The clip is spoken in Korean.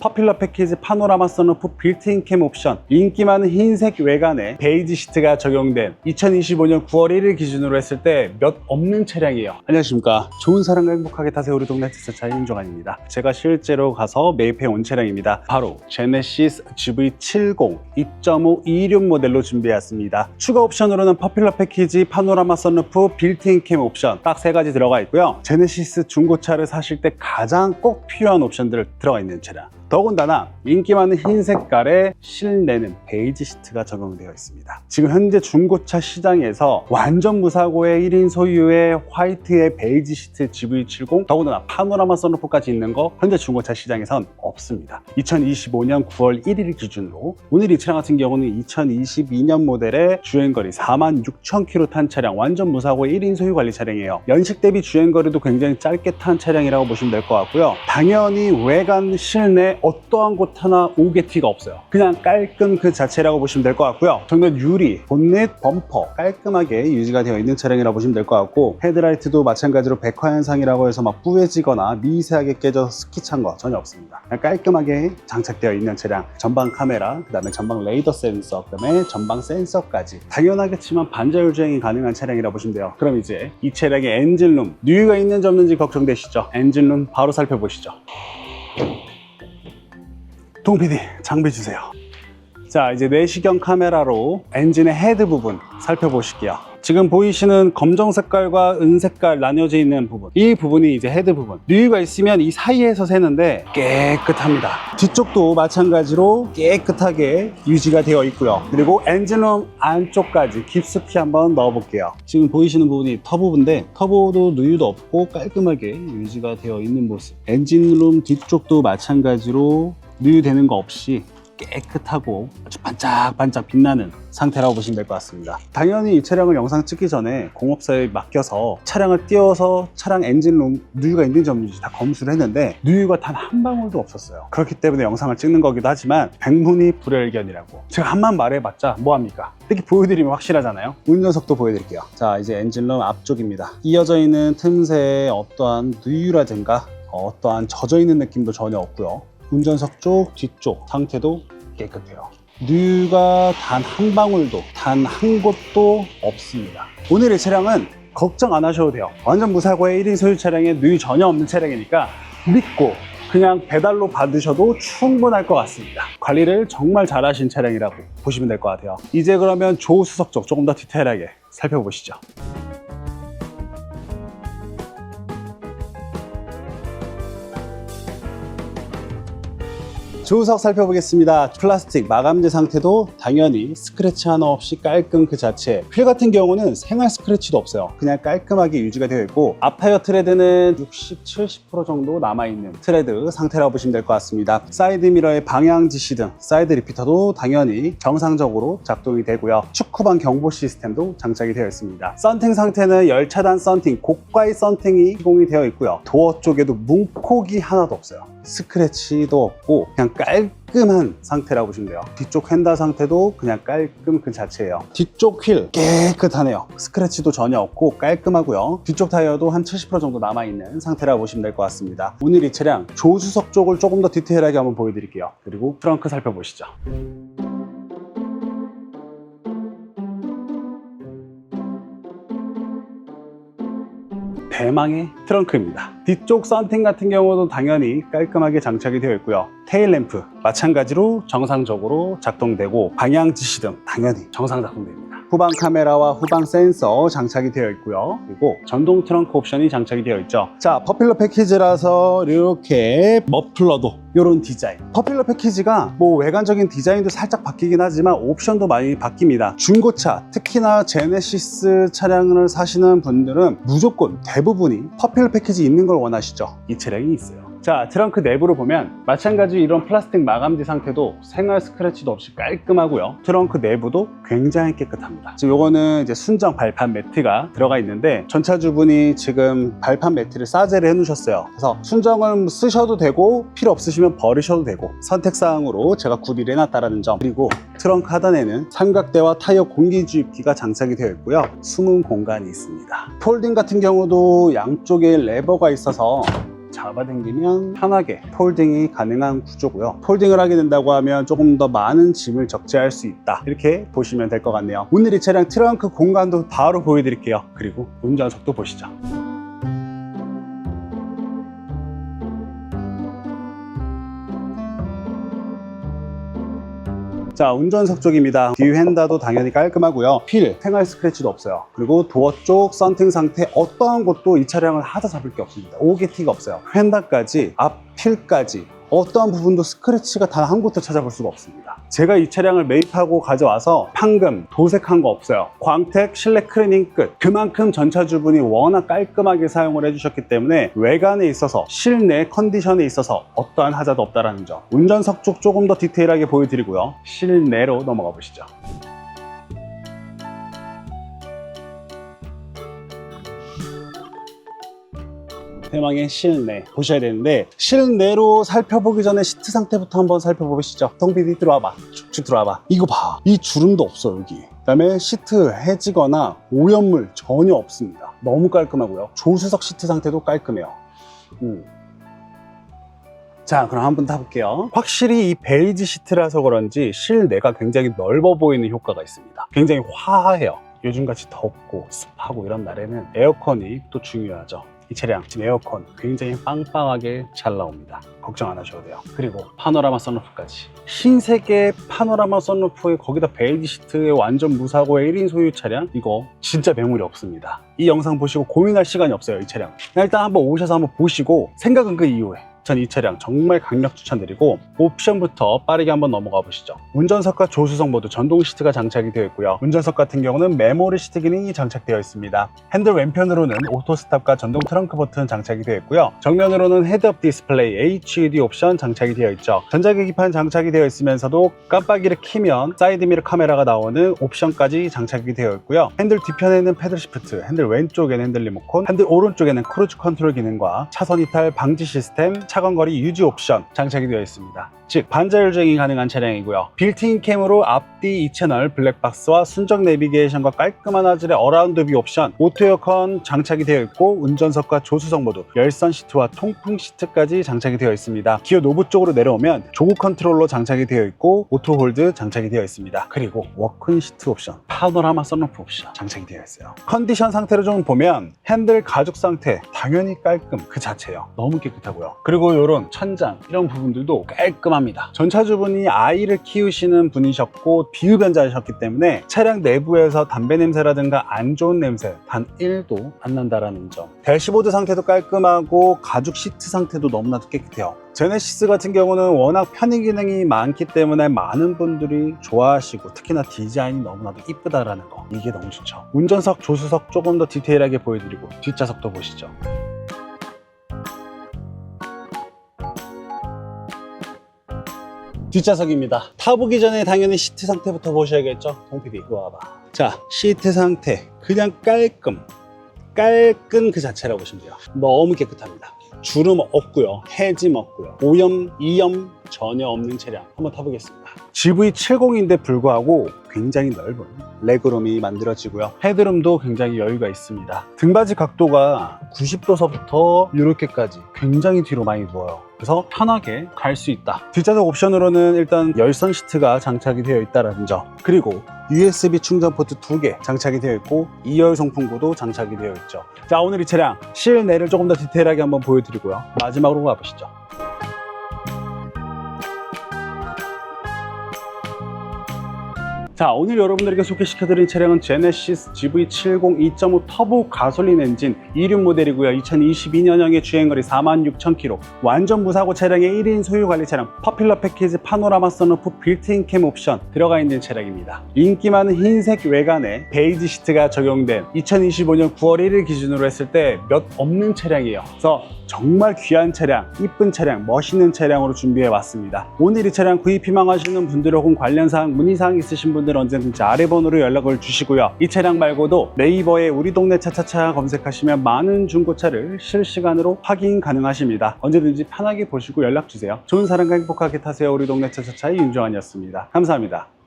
퍼필러 패키지 파노라마 선루프 빌트인 캠 옵션 인기 많은 흰색 외관에 베이지 시트가 적용된 2025년 9월 1일 기준으로 했을 때 몇 없는 차량이에요. 안녕하십니까. 좋은 사랑과 행복하게 타세요 우리 동네 티스차 임종환입니다. 제가 실제로 가서 매입해 온 차량입니다. 바로 제네시스 GV70 2.5 216 모델로 준비했습니다. 추가 옵션으로는 퍼필러 패키지 파노라마 선루프 빌트인 캠 옵션 딱 세 가지 들어가 있고요. 제네시스 중고차를 사실 때 가장 꼭 필요한 옵션들 들어가 있는 차량 더군다나 인기 많은 흰 색깔의 실내는 베이지 시트가 적용되어 있습니다. 지금 현재 중고차 시장에서 완전 무사고의 1인 소유의 화이트의 베이지 시트 GV70 더군다나 파노라마 선루프까지 있는 거 현재 중고차 시장에선 없습니다. 2025년 9월 1일 기준으로 오늘 이 차량 같은 경우는 2022년 모델의 주행거리 4만 6천 킬로 탄 차량 완전 무사고의 1인 소유 관리 차량이에요. 연식 대비 주행거리도 굉장히 짧게 탄 차량이라고 보시면 될 것 같고요. 당연히 외관 실내 어떠한 곳 하나 오게 티가 없어요. 그냥 깔끔 그 자체라고 보시면 될 것 같고요. 정면 유리, 본넷, 범퍼 깔끔하게 유지가 되어 있는 차량이라고 보시면 될 것 같고 헤드라이트도 마찬가지로 백화 현상이라고 해서 막 뿌얘지거나 미세하게 깨져서 스키 찬 거 전혀 없습니다. 깔끔하게 장착되어 있는 차량 전방 카메라, 그 다음에 전방 레이더 센서, 그 다음에 전방 센서까지 당연하겠지만 반자율 주행이 가능한 차량이라고 보시면 돼요. 그럼 이제 이 차량의 엔진룸 누유가 있는지 없는지 걱정되시죠? 엔진룸 바로 살펴보시죠. 동 PD 장비 주세요. 자 이제 내시경 카메라로 엔진의 헤드 부분 살펴보실게요. 지금 보이시는 검정 색깔과 은 색깔 나뉘어져 있는 부분. 이 부분이 이제 헤드 부분. 누유가 있으면 이 사이에서 새는데 깨끗합니다. 뒤쪽도 마찬가지로 깨끗하게 유지가 되어 있고요. 그리고 엔진룸 안쪽까지 깊숙이 한번 넣어 볼게요. 지금 보이시는 부분이 터보인데 터보도 누유도 없고 깔끔하게 유지가 되어 있는 모습. 엔진룸 뒤쪽도 마찬가지로 누유되는 거 없이 깨끗하고 아주 반짝반짝 빛나는 상태라고 보시면 될 것 같습니다. 당연히 이 차량을 영상 찍기 전에 공업사에 맡겨서 차량을 띄워서 차량 엔진룸 누유가 있는지 없는지 다 검수를 했는데 누유가 단 한 방울도 없었어요. 그렇기 때문에 영상을 찍는 거기도 하지만 백문이 불여일견이라고 제가 한만 말해봤자 뭐합니까? 이렇게 보여드리면 확실하잖아요. 운전석도 보여드릴게요. 자 이제 엔진룸 앞쪽입니다. 이어져 있는 틈새에 어떠한 누유라든가 어떠한 젖어 있는 느낌도 전혀 없고요. 운전석 쪽, 뒤쪽 상태도 깨끗해요. 누유가 단 한 방울도, 단 한 곳도 없습니다. 오늘 의 차량은 걱정 안 하셔도 돼요. 완전 무사고의 1인 소유 차량에 누유 전혀 없는 차량이니까 믿고 그냥 배달로 받으셔도 충분할 것 같습니다. 관리를 정말 잘하신 차량이라고 보시면 될 것 같아요. 이제 그러면 조수석 쪽 조금 더 디테일하게 살펴보시죠. 조수석 살펴보겠습니다. 플라스틱 마감재 상태도 당연히 스크래치 하나 없이 깔끔 그 자체. 휠 같은 경우는 생활 스크래치도 없어요. 그냥 깔끔하게 유지가 되어 있고 앞타이어 트레드는 60, 70% 정도 남아있는 트레드 상태라고 보시면 될 것 같습니다. 사이드 미러의 방향 지시 등 사이드 리피터도 당연히 정상적으로 작동이 되고요. 축구방 경보 시스템도 장착이 되어 있습니다. 썬팅 상태는 열차단 썬팅, 고가의 썬팅이 시공이 되어 있고요. 도어 쪽에도 문콕이 하나도 없어요. 스크래치도 없고 그냥 깔끔한 상태라고 보시면 돼요. 뒤쪽 핸다 상태도 그냥 깔끔 그 자체예요. 뒤쪽 휠 깨끗하네요. 스크래치도 전혀 없고 깔끔하고요. 뒤쪽 타이어도 한 70% 정도 남아있는 상태라고 보시면 될 것 같습니다. 오늘 이 차량 조수석 쪽을 조금 더 디테일하게 한번 보여드릴게요. 그리고 트렁크 살펴보시죠. 대망의 트렁크입니다. 뒤쪽 썬팅 같은 경우도 당연히 깔끔하게 장착이 되어 있고요. 테일 램프 마찬가지로 정상적으로 작동되고 방향 지시 등 당연히 정상 작동됩니다. 후방 카메라와 후방 센서 장착이 되어 있고요. 그리고 전동 트렁크 옵션이 장착이 되어 있죠. 자, 퍼필러 패키지라서 이렇게 머플러도 이런 디자인. 퍼필러 패키지가 뭐 외관적인 디자인도 살짝 바뀌긴 하지만 옵션도 많이 바뀝니다. 중고차, 특히나 제네시스 차량을 사시는 분들은 무조건 대부분이 퍼필러 패키지 있는 걸 원하시죠. 이 차량이 있어요. 자 트렁크 내부를 보면 마찬가지 이런 플라스틱 마감재 상태도 생활 스크래치도 없이 깔끔하고요. 트렁크 내부도 굉장히 깨끗합니다. 지금 요거는 이제 순정 발판 매트가 들어가 있는데 전차주분이 지금 발판 매트를 싸제를 해 놓으셨어요. 그래서 순정을 쓰셔도 되고 필요 없으시면 버리셔도 되고 선택사항으로 제가 구비를 해놨다는 점. 그리고 트렁크 하단에는 삼각대와 타이어 공기 주입기가 장착이 되어 있고요. 숨은 공간이 있습니다. 폴딩 같은 경우도 양쪽에 레버가 있어서 잡아당기면 편하게 폴딩이 가능한 구조고요. 폴딩을 하게 된다고 하면 조금 더 많은 짐을 적재할 수 있다. 이렇게 보시면 될 것 같네요. 오늘 이 차량 트렁크 공간도 바로 보여드릴게요. 그리고 운전석도 보시죠. 자 운전석 쪽입니다. 뒤 휀다도 당연히 깔끔하고요. 휠 생활 스크래치도 없어요. 그리고 도어 쪽 썬팅 상태 어떠한 것도 이 차량을 하다 잡을 게 없습니다. 오게 티가 없어요. 휀다까지 앞 휠까지 어떠한 부분도 스크래치가 단 한 곳도 찾아볼 수가 없습니다. 제가 이 차량을 매입하고 가져와서 판금 도색한 거 없어요. 광택 실내 클리닝 끝. 그만큼 전차주분이 워낙 깔끔하게 사용을 해주셨기 때문에 외관에 있어서 실내 컨디션에 있어서 어떠한 하자도 없다라는 점. 운전석 쪽 조금 더 디테일하게 보여드리고요. 실내로 넘어가 보시죠 대망의 실내 보셔야 되는데 실내로 살펴보기 전에 시트 상태부터 한번 살펴보시죠. 동비디 들어와봐. 쭉쭉 들어와봐. 이거 봐 이 주름도 없어 여기. 그다음에 시트 해지거나 오염물 전혀 없습니다. 너무 깔끔하고요. 조수석 시트 상태도 깔끔해요. 음. 자 그럼 한번 타볼게요. 확실히 이 베이지 시트라서 그런지 실내가 굉장히 넓어 보이는 효과가 있습니다. 굉장히 화해요. 요즘같이 덥고 습하고 이런 날에는 에어컨이 또 중요하죠 이 차량 지금 에어컨 굉장히 빵빵하게 잘 나옵니다. 걱정 안 하셔도 돼요. 그리고 파노라마 썬루프까지. 흰색의 파노라마 썬루프에 거기다 베이지 시트에 완전 무사고의 1인 소유 차량 이거 진짜 매물이 없습니다. 이 영상 보시고 고민할 시간이 없어요 이 차량. 일단 한번 오셔서 한번 보시고 생각은 그 이후에 전 이 차량 정말 강력 추천드리고 옵션부터 빠르게 한번 넘어가 보시죠. 운전석과 조수석 모두 전동 시트가 장착이 되어 있고요. 운전석 같은 경우는 메모리 시트 기능이 장착되어 있습니다. 핸들 왼편으로는 오토 스탑과 전동 트렁크 버튼 장착이 되어 있고요. 정면으로는 헤드업 디스플레이 HUD 옵션 장착이 되어 있죠. 전자계기판 장착이 되어 있으면서도 깜빡이를 키면 사이드미러 카메라가 나오는 옵션까지 장착이 되어 있고요. 핸들 뒤편에는 패들 시프트 핸들 왼쪽에는 핸들 리모컨 핸들 오른쪽에는 크루즈 컨트롤 기능과 차선 이탈 방지 시스템 차 간거리 유지 옵션 장착이 되어 있습니다. 즉 반자율 주행이 가능한 차량이고요. 빌트인 캠으로 앞뒤 2채널 블랙박스와 순정 내비게이션과 깔끔한 화질의 어라운드 뷰 옵션, 오토 에어컨 장착이 되어 있고 운전석과 조수석 모두 열선 시트와 통풍 시트까지 장착이 되어 있습니다. 기어 노브 쪽으로 내려오면 조구 컨트롤러 장착이 되어 있고 오토 홀드 장착이 되어 있습니다. 그리고 워크인 시트 옵션, 파노라마 썬루프 옵션 장착이 되어 있어요. 컨디션 상태를 좀 보면 핸들 가죽 상태 당연히 깔끔 그 자체예요. 너무 깨끗하고요. 그리고 이런 천장 이런 부분들도 깔끔 합니다. 전차주분이 아이를 키우시는 분이셨고 비흡연자셨기 때문에 차량 내부에서 담배 냄새라든가 안 좋은 냄새 단 1도 안 난다라는 점. 대시보드 상태도 깔끔하고 가죽 시트 상태도 너무나도 깨끗해요. 제네시스 같은 경우는 워낙 편의 기능이 많기 때문에 많은 분들이 좋아하시고 특히나 디자인이 너무나도 이쁘다라는 거 이게 너무 좋죠 운전석 조수석 조금 더 디테일하게 보여드리고 뒷좌석도 보시죠 뒷좌석입니다. 타보기 전에 당연히 시트 상태부터 보셔야겠죠? 동PD 와봐. 자, 시트 상태 그냥 깔끔. 깔끔 그 자체라고 보시면 돼요. 너무 깨끗합니다. 주름 없고요. 해짐 없고요. 오염, 이염 전혀 없는 차량 한번 타보겠습니다. GV70인데 불구하고 굉장히 넓은 레그룸이 만들어지고요. 헤드룸도 굉장히 여유가 있습니다. 등받이 각도가 90도서부터 이렇게까지 굉장히 뒤로 많이 누워요. 그래서 편하게 갈 수 있다. 뒷좌석 옵션으로는 일단 열선 시트가 장착이 되어 있다는 점. 그리고 USB 충전 포트 2개 장착이 되어 있고 2열 송풍구도 장착이 되어 있죠. 자, 오늘 이 차량 실내를 조금 더 디테일하게 한번 보여드리고요. 마지막으로 가보시죠. 자 오늘 여러분들에게 소개시켜드린 차량은 제네시스 GV70 2.5 터보 가솔린 엔진 2륜 모델이고요. 2022년형의 주행거리 46,000km 완전 무사고 차량의 1인 소유 관리 차량 퍼필러 패키지 파노라마 선루프 빌트인 캠 옵션 들어가 있는 차량입니다. 인기 많은 흰색 외관에 베이지 시트가 적용된 2025년 9월 1일 기준으로 했을 때 몇 없는 차량이에요. 그래서 정말 귀한 차량, 이쁜 차량, 멋있는 차량으로 준비해 왔습니다. 오늘 이 차량 구입 희망하시는 분들 혹은 관련 사항, 문의 사항 있으신 분들 언제든지 아래 번호로 연락을 주시고요. 이 차량 말고도 네이버에 우리 동네 차차차 검색하시면 많은 중고차를 실시간으로 확인 가능하십니다. 언제든지 편하게 보시고 연락 주세요. 좋은 사랑과 행복하게 타세요. 우리 동네 차차차의 윤정환이었습니다. 감사합니다.